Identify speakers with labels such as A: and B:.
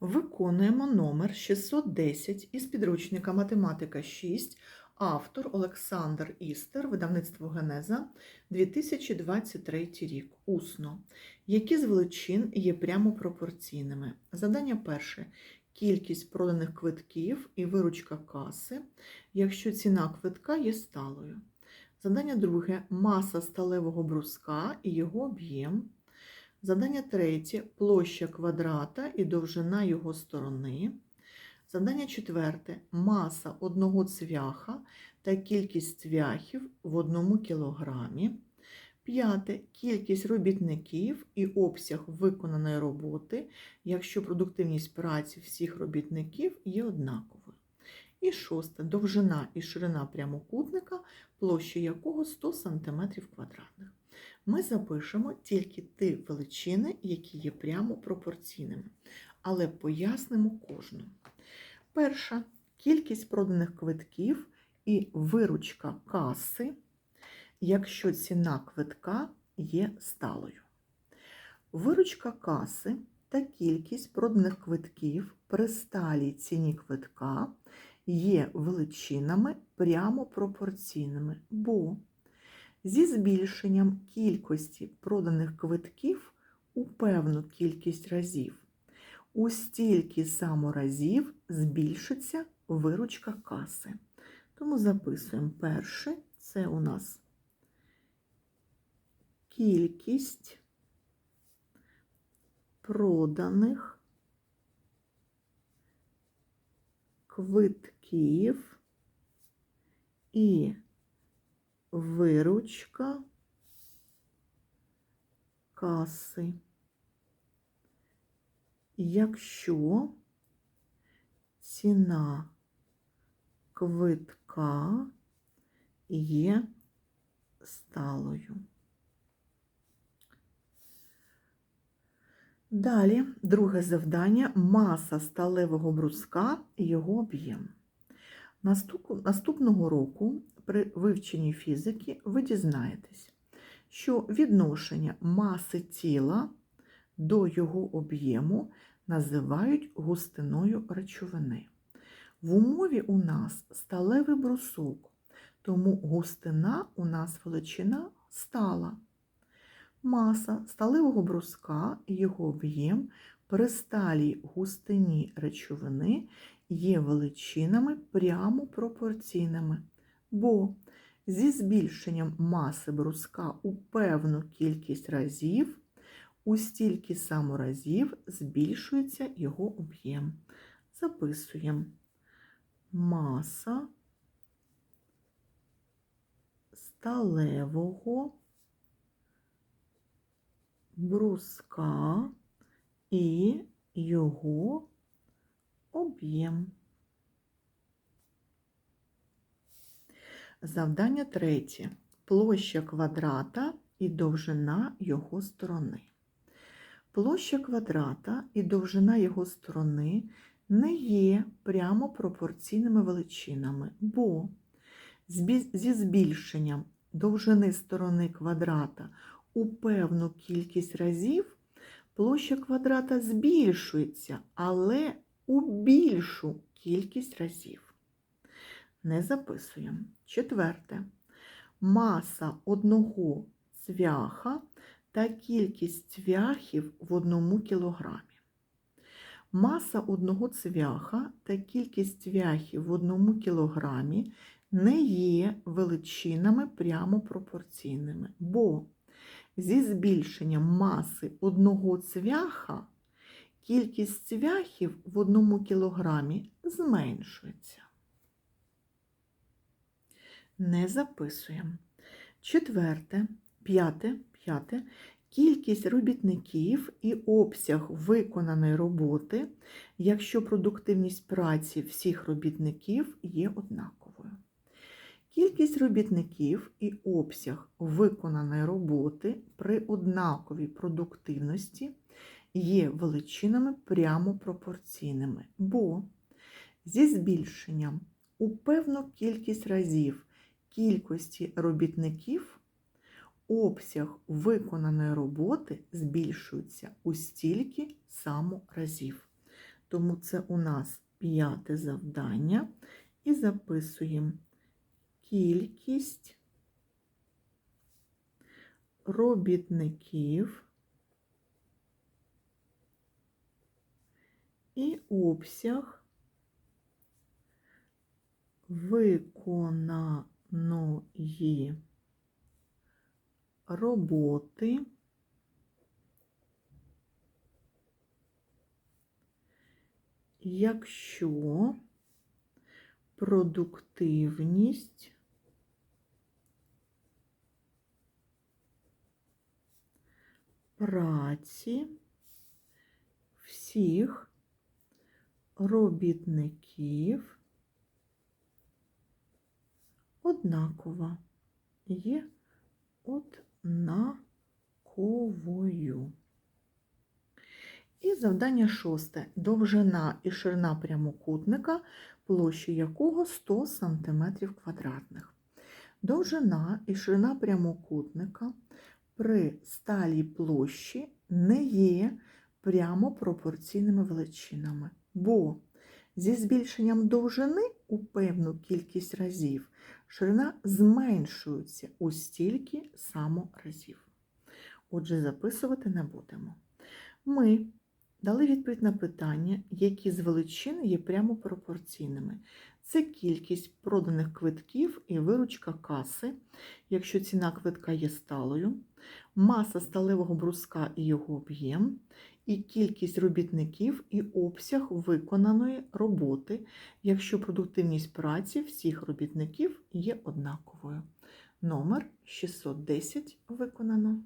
A: Виконуємо номер 610 із підручника Математика 6, автор Олександр Істер, видавництво Генеза, 2023 рік. Усно. Які з величин є прямо пропорційними? Задання перше. Кількість проданих квитків і виручка каси, якщо ціна квитка є сталою. Задання друге. Маса сталевого бруска і його об'єм. Задання третє площа квадрата і довжина його сторони. Задання четверте маса одного цвяха та кількість цвяхів в одному кілограмі. П'яте кількість робітників і обсяг виконаної роботи, якщо продуктивність праці всіх робітників є однаковою. І шосте довжина і ширина прямокутника, площа якого 100 см квадратних ми запишемо тільки ті величини, які є прямо пропорційними, але пояснимо кожну. Перша кількість проданих квитків і виручка каси, якщо ціна квитка є сталою. Виручка каси та кількість проданих квитків при сталій ціні квитка є величинами прямо пропорційними, бо зі збільшенням кількості проданих квитків у певну кількість разів. У стільки само разів збільшиться виручка каси. Тому записуємо перше, це у нас кількість проданих квитків і виручка каси. Якщо ціна квитка є сталою. Далі друге завдання маса сталевого бруска і його об'єм. Наступного року при вивченні фізики ви дізнаєтесь, що відношення маси тіла до його об'єму називають густиною речовини. В умові у нас сталевий брусок, тому густина у нас величина стала. Маса сталевого бруска і його об'єм при сталій густині речовини є величинами прямо пропорційними бо зі збільшенням маси бруска у певну кількість разів, у стільки само разів збільшується його об'єм. Записуємо маса сталевого бруска і його об'єм. Завдання третє. Площа квадрата і довжина його сторони. Площа квадрата і довжина його сторони не є прямо пропорційними величинами, бо зі збільшенням довжини сторони квадрата у певну кількість разів площа квадрата збільшується, але у більшу кількість разів не записуємо. Четверте. Маса одного цвяха та кількість цвяхів в одному кілограмі. Маса одного цвяха та кількість цвяхів в одному кілограмі не є величинами прямо пропорційними, бо зі збільшенням маси одного цвяха кількість цвяхів в одному кілограмі зменшується не записуємо. Четверте, п'яте, п'яте. Кількість робітників і обсяг виконаної роботи, якщо продуктивність праці всіх робітників є однаковою. Кількість робітників і обсяг виконаної роботи при однаковій продуктивності є величинами прямо пропорційними, бо зі збільшенням у певну кількість разів кількості робітників обсяг виконаної роботи збільшується у стільки само разів. Тому це у нас п'яте завдання. І записуємо кількість робітників і обсяг виконаної роботи якщо продуктивність праці всіх робітників однакова є однаковою. І завдання шосте. Довжина і ширина прямокутника, площі якого 100 см квадратних. Довжина і ширина прямокутника при сталій площі не є прямо пропорційними величинами, бо зі збільшенням довжини у певну кількість разів ширина зменшується у стільки само разів. Отже, записувати не будемо. Ми дали відповідь на питання, які з величин є прямо пропорційними. Це кількість проданих квитків і виручка каси, якщо ціна квитка є сталою, маса сталевого бруска і його об'єм, і кількість робітників і обсяг виконаної роботи, якщо продуктивність праці всіх робітників є однаковою. Номер 610 виконано.